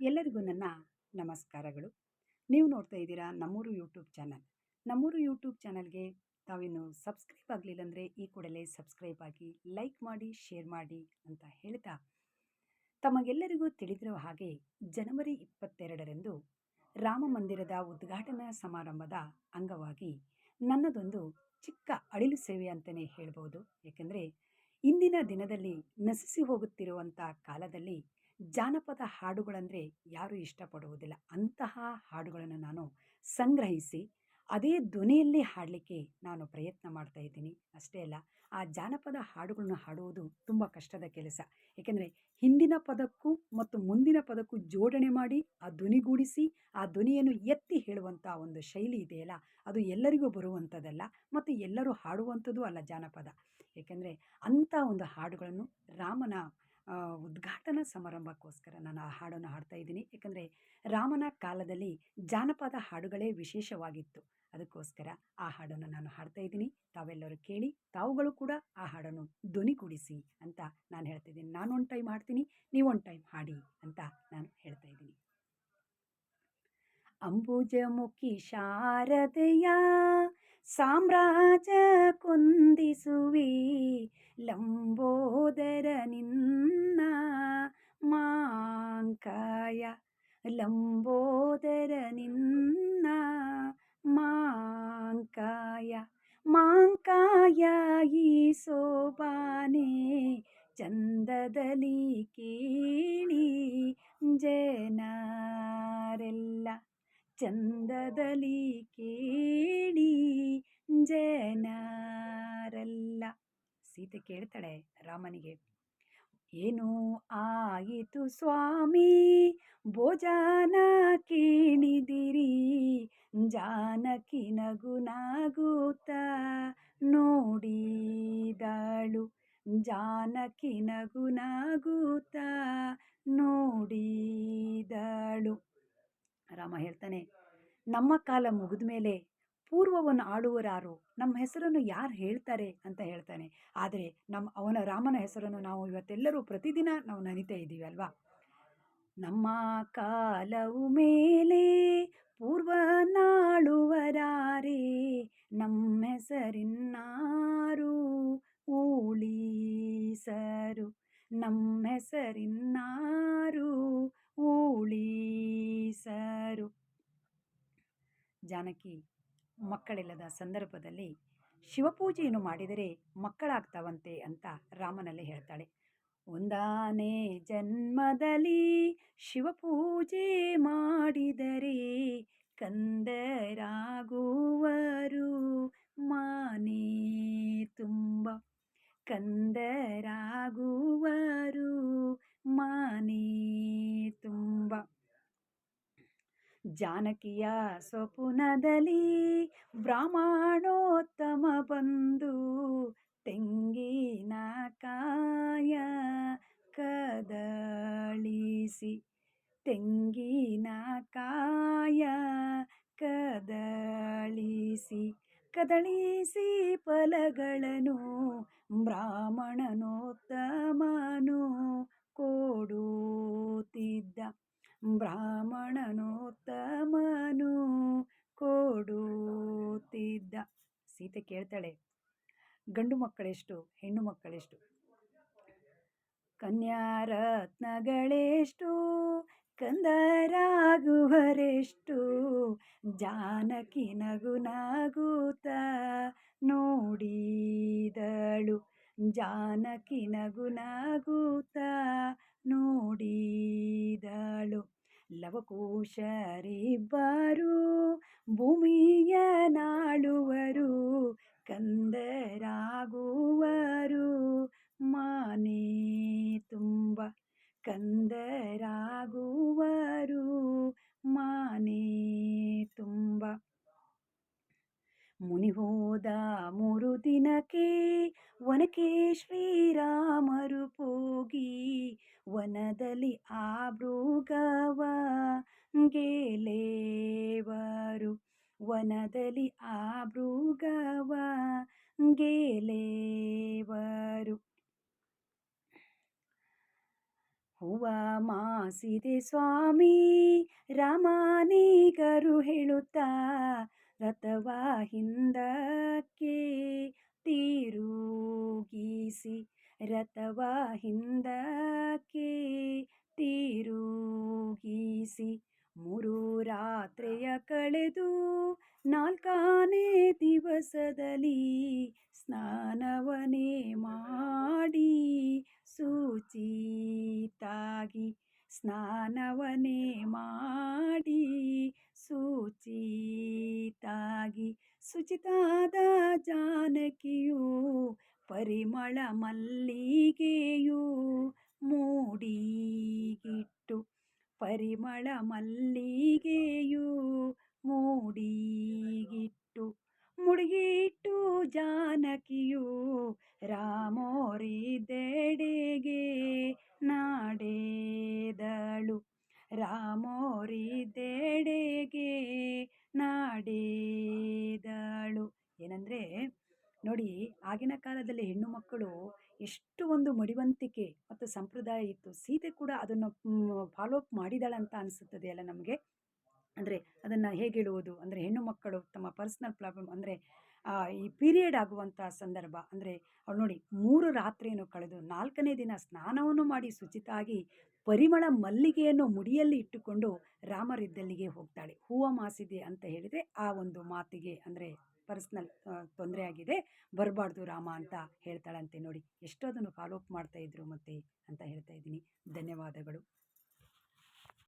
ಎಲ್ಲರಿಗೂ ನನ್ನ ನಮಸ್ಕಾರಗಳು. ನೀವು ನೋಡ್ತಾ ಇದ್ದೀರಾ ನಮ್ಮೂರು ಯೂಟ್ಯೂಬ್ ಚಾನಲ್. ನಮ್ಮೂರು ಯೂಟ್ಯೂಬ್ ಚಾನಲ್ಗೆ ತಾವಿನ್ನು ಸಬ್ಸ್ಕ್ರೈಬ್ ಆಗಲಿಲ್ಲ ಅಂದರೆ ಈ ಕೂಡಲೇ ಸಬ್ಸ್ಕ್ರೈಬ್ ಆಗಿ ಲೈಕ್ ಮಾಡಿ, ಶೇರ್ ಮಾಡಿ ಅಂತ ಹೇಳ್ತಾ ತಮಗೆಲ್ಲರಿಗೂ ತಿಳಿದಿರುವ ಹಾಗೆ ಜನವರಿ ಇಪ್ಪತ್ತೆರಡರಂದು ರಾಮ ಮಂದಿರದ ಉದ್ಘಾಟನಾ ಸಮಾರಂಭದ ಅಂಗವಾಗಿ ನನ್ನದೊಂದು ಚಿಕ್ಕ ಅಳಿಲು ಸೇವೆ ಅಂತಲೇ ಹೇಳ್ಬೋದು. ಏಕೆಂದರೆ ಇಂದಿನ ದಿನದಲ್ಲಿ ನಸಿಸಿ ಹೋಗುತ್ತಿರುವಂಥ ಕಾಲದಲ್ಲಿ ಜಾನಪದ ಹಾಡುಗಳಂದರೆ ಯಾರೂ ಇಷ್ಟಪಡುವುದಿಲ್ಲ. ಅಂತಹ ಹಾಡುಗಳನ್ನು ನಾನು ಸಂಗ್ರಹಿಸಿ, ಅದೇ ಧ್ವನಿಯಲ್ಲಿ ಹಾಡಲಿಕ್ಕೆ ನಾನು ಪ್ರಯತ್ನ ಮಾಡ್ತಾ ಇದ್ದೀನಿ. ಅಷ್ಟೇ ಅಲ್ಲ, ಆ ಜಾನಪದ ಹಾಡುಗಳನ್ನು ಹಾಡುವುದು ತುಂಬ ಕಷ್ಟದ ಕೆಲಸ. ಏಕೆಂದರೆ ಹಿಂದಿನ ಪದಕ್ಕೂ ಮತ್ತು ಮುಂದಿನ ಪದಕ್ಕೂ ಜೋಡಣೆ ಮಾಡಿ, ಆ ಧ್ವನಿಗೂಡಿಸಿ ಆ ಧ್ವನಿಯನ್ನು ಎತ್ತಿ ಹೇಳುವಂಥ ಒಂದು ಶೈಲಿ ಇದೆಯಲ್ಲ, ಅದು ಎಲ್ಲರಿಗೂ ಬರುವಂಥದ್ದಲ್ಲ ಮತ್ತು ಎಲ್ಲರೂ ಹಾಡುವಂಥದ್ದು ಅಲ್ಲ ಜಾನಪದ. ಏಕೆಂದರೆ ಅಂಥ ಒಂದು ಹಾಡುಗಳನ್ನು ರಾಮನ ಉದ್ಘಾಟನಾ ಸಮಾರಂಭಕ್ಕೋಸ್ಕರ ನಾನು ಆ ಹಾಡನ್ನು ಹಾಡ್ತಾ ಇದ್ದೀನಿ. ಯಾಕಂದರೆ ರಾಮನ ಕಾಲದಲ್ಲಿ ಜಾನಪದ ಹಾಡುಗಳೇ ವಿಶೇಷವಾಗಿತ್ತು. ಅದಕ್ಕೋಸ್ಕರ ಆ ಹಾಡನ್ನು ನಾನು ಹಾಡ್ತಾ ಇದ್ದೀನಿ. ತಾವೆಲ್ಲರೂ ಕೇಳಿ, ತಾವುಗಳು ಕೂಡ ಆ ಹಾಡನ್ನು ಧ್ವನಿಗೂಡಿಸಿ ಅಂತ ನಾನು ಹೇಳ್ತಿದ್ದೀನಿ ನಾನು ಒಂದು ಟೈಮ್ ಹಾಡ್ತೀನಿ, ನೀವು ಒಂದು ಟೈಮ್ ಹಾಡಿ ಅಂತ ನಾನು ಹೇಳ್ತಾ ಇದ್ದೀನಿ. ಅಂಬುಜಮುಖಿ ಶಾರದೆಯ ಸಾಮ್ರಾಜ್ಯ ಕುಂದಿಸುವಿ ಲಂಬೋದರ ನಿನ್ನ ಮಾಂಕಾಯ ಲಂಬೋದರ ನಿನ್ನ ಮಾಂಕಾಯ ಮಾಂಕಾಯ ಈ ಸೋಬಾನೆ ಚಂದದಲ್ಲಿ ಕೇಳಿ ಜನರೆಲ್ಲ ಚಂದದಲ್ಲಿ ಕೇಳಿ ಜನರೆಲ್ಲ. ಸೀತೆ ಕೇಳ್ತಾಳೆ ರಾಮನಿಗೆ. ಏನು ಆಯಿತು ಸ್ವಾಮಿ? ಭೋಜನ ಕೇಳಿದಿರಿ. ಜಾನಕಿ ನಗು ನೋಡಿ ನೋಡಿದಳು. ಜಾನಕಿ ನಗು ನೋಡಿ ನೋಡಿದಳು. ರಾಮ ಹೇಳ್ತಾನೆ, ನಮ್ಮ ಕಾಲ ಮುಗಿದ ಮೇಲೆ ಪೂರ್ವವನ್ನು ಆಳುವರಾರು ನಮ್ಮ ಹೆಸರನ್ನು ಯಾರು ಹೇಳ್ತಾರೆ? ಅಂತ ಹೇಳ್ತಾನೆ. ಆದರೆ ನಮ್ಮ, ಅವನ ರಾಮನ ಹೆಸರನ್ನು ನಾವು ಇವತ್ತೆಲ್ಲರೂ ಪ್ರತಿದಿನ ನಾವು ನನಿತಾ ಇದ್ದೀವಿ ಅಲ್ವಾ? ನಮ್ಮ ಕಾಲವು ಮೇಲೆ ಜಾನಕಿ ಮಕ್ಕಳಿಲ್ಲದ ಸಂದರ್ಭದಲ್ಲಿ ಶಿವಪೂಜೆಯನ್ನು ಮಾಡಿದರೆ ಮಕ್ಕಳಾಗ್ತಾವಂತೆ ಅಂತ ರಾಮನಲ್ಲಿ ಹೇಳ್ತಾಳೆ. ಒಂದಾನೇ ಜನ್ಮದಲ್ಲಿ ಶಿವಪೂಜೆ ಮಾಡಿದರೆ ಕಂದರಾಗುವರು ಮಾನೇ ತುಂಬ. ಕಂದರಾಗುವರು ಜಾನಕಿಯ ಸ್ವಪುನದಲ್ಲಿ ಬ್ರಾಹ್ಮಣೋತ್ತಮ ಬಂದು ತೆಂಗಿನ ಕಾಯ ಕದಳಿಸಿ ತೆಂಗಿನ ಕಾಯ ಕದಳಿಸಿ ಕದಳಿಸಿ ಫಲಗಳನ್ನು ಬ್ರಾಹ್ಮಣನೋತ್ತಮನು ಕೊಡುತ್ತಿದ್ದ. ಬ್ರಾಹ್ಮಣನೋತ್ತಮನು ಕೊಡುತ್ತಿದ್ದ. ಸೀತೆ ಕೇಳ್ತಾಳೆ, ಗಂಡು ಮಕ್ಕಳೆಷ್ಟು, ಹೆಣ್ಣು ಮಕ್ಕಳೆಷ್ಟು? ಕನ್ಯಾರತ್ನಗಳೆಷ್ಟು, ಕಂದರಾಗುವರೆಷ್ಟು? ಜಾನಕಿ ನಗು ನಗುತ್ತ ನೋಡಿದಳು, ಜಾನಕಿ ನಗು ನಗುತ್ತ ನೋಡಿದಳು ಲವಕುಶರಿಬ್ಬರು ಭೂಮಿಯ ನಾಳುವರು ಕಂದರಾಗುವರು. ಮಾನೇ ತುಂಬ ಕಂದರಾಗುವರು. ಮಾನೇ ತುಂಬ ಮುನಿ ಹೋದ ಮೂರು ದಿನಕ್ಕೆ ಒನಕೆ ಶ್ರೀರಾಮರು ಹೋಗಿ ವನದಲ್ಲಿ ಆ ಮೃಗವ ಗೆಲೇವರು. ವನದಲ್ಲಿ ಆ ಮೃಗವ ಗೆಲೇವರು. ಹೂವ ಮಾಸಿದೆ ಸ್ವಾಮಿ ರಾಮಾನೀಕರು ಹೇಳುತ್ತಾ ರಥವ ಹಿಂದಕ್ಕೆ ತಿರುಗಿಸಿ ರಥವ ಹಿಂದಕ್ಕೆ ರಾತ್ರಿಯ ಕಳೆದು ನಾಲ್ಕನೇ ದಿವಸದಲ್ಲಿ ಸ್ನಾನವನೇ ಮಾಡಿ ಸೂಚಿತಾಗಿ ಸ್ನಾನವನೇ ಮಾಡಿ ಸೂಚಿತಾಗಿ ಶುಚಿತಾದ ಜಾನಕಿಯು ಪರಿಮಳ ಮಲ್ಲಿಗೆಯು ಮೂಡಿಗಿಟ್ಟು ಪರಿಮಳ ಮಲ್ಲಿಗೆಯು ಮೂಡಿಗಿಟ್ಟು ಮುಡಿಗಿಟ್ಟು ಜಾನಕಿಯು ರಾಮೋರಿದೆಡೆಗೆ ರಾಮೋರಿ ರಾಮೋರಿದೆಡೆಗೆ ನಾಡೇದಳು. ಏನಂದರೆ ನೋಡಿ ಆಗಿನ ಕಾಲದಲ್ಲಿ ಹೆಣ್ಣು ಮಕ್ಕಳು ಎಷ್ಟು ಒಂದು ಮಡಿವಂತಿಕೆ ಮತ್ತು ಸಂಪ್ರದಾಯ ಇತ್ತು. ಸೀತೆ ಕೂಡ ಅದನ್ನು ಫಾಲೋ ಅಪ್ ಮಾಡಿದಾಳಂತ ಅನಿಸುತ್ತದೆ ಅಲ್ಲ ನಮಗೆ? ಅಂದರೆ ಅದನ್ನು ಹೇಗೆ ಹೇಳುವುದು? ಅಂದರೆ ಹೆಣ್ಣು ಮಕ್ಕಳು ತಮ್ಮ ಪರ್ಸ್ನಲ್ ಪ್ರಾಬ್ಲಮ್ ಅಂದರೆ ಈ ಪೀರಿಯಡ್ ಆಗುವಂಥ ಸಂದರ್ಭ. ಅಂದರೆ ಅವಳು ನೋಡಿ ಮೂರು ರಾತ್ರಿಯನ್ನು ಕಳೆದು ನಾಲ್ಕನೇ ದಿನ ಸ್ನಾನವನ್ನು ಮಾಡಿ ಶುಚಿತಾಗಿ ಪರಿಮಳ ಮಲ್ಲಿಗೆಯನ್ನು ಮುಡಿಯಲ್ಲಿ ಇಟ್ಟುಕೊಂಡು ರಾಮರಿದ್ದಲ್ಲಿಗೆ ಹೋಗ್ತಾಳೆ. ಹೂವ ಮಾಸಿದೆ ಅಂತ ಹೇಳಿದರೆ ಆ ಒಂದು ಮಾತಿಗೆ ಅಂದರೆ ಪರ್ಸ್ನಲ್ ತೊಂದರೆ ಆಗಿದೆ, ಬರಬಾರ್ದು ರಾಮ ಅಂತ ಹೇಳ್ತಾಳಂತೆ ನೋಡಿ. ಎಷ್ಟೋ ಅದನ್ನು ಫಾಲೋ ಅಪ್ ಮಾಡ್ತಾಯಿದ್ರು ಮತ್ತೆ ಅಂತ ಹೇಳ್ತಾ ಇದ್ದೀನಿ. ಧನ್ಯವಾದಗಳು.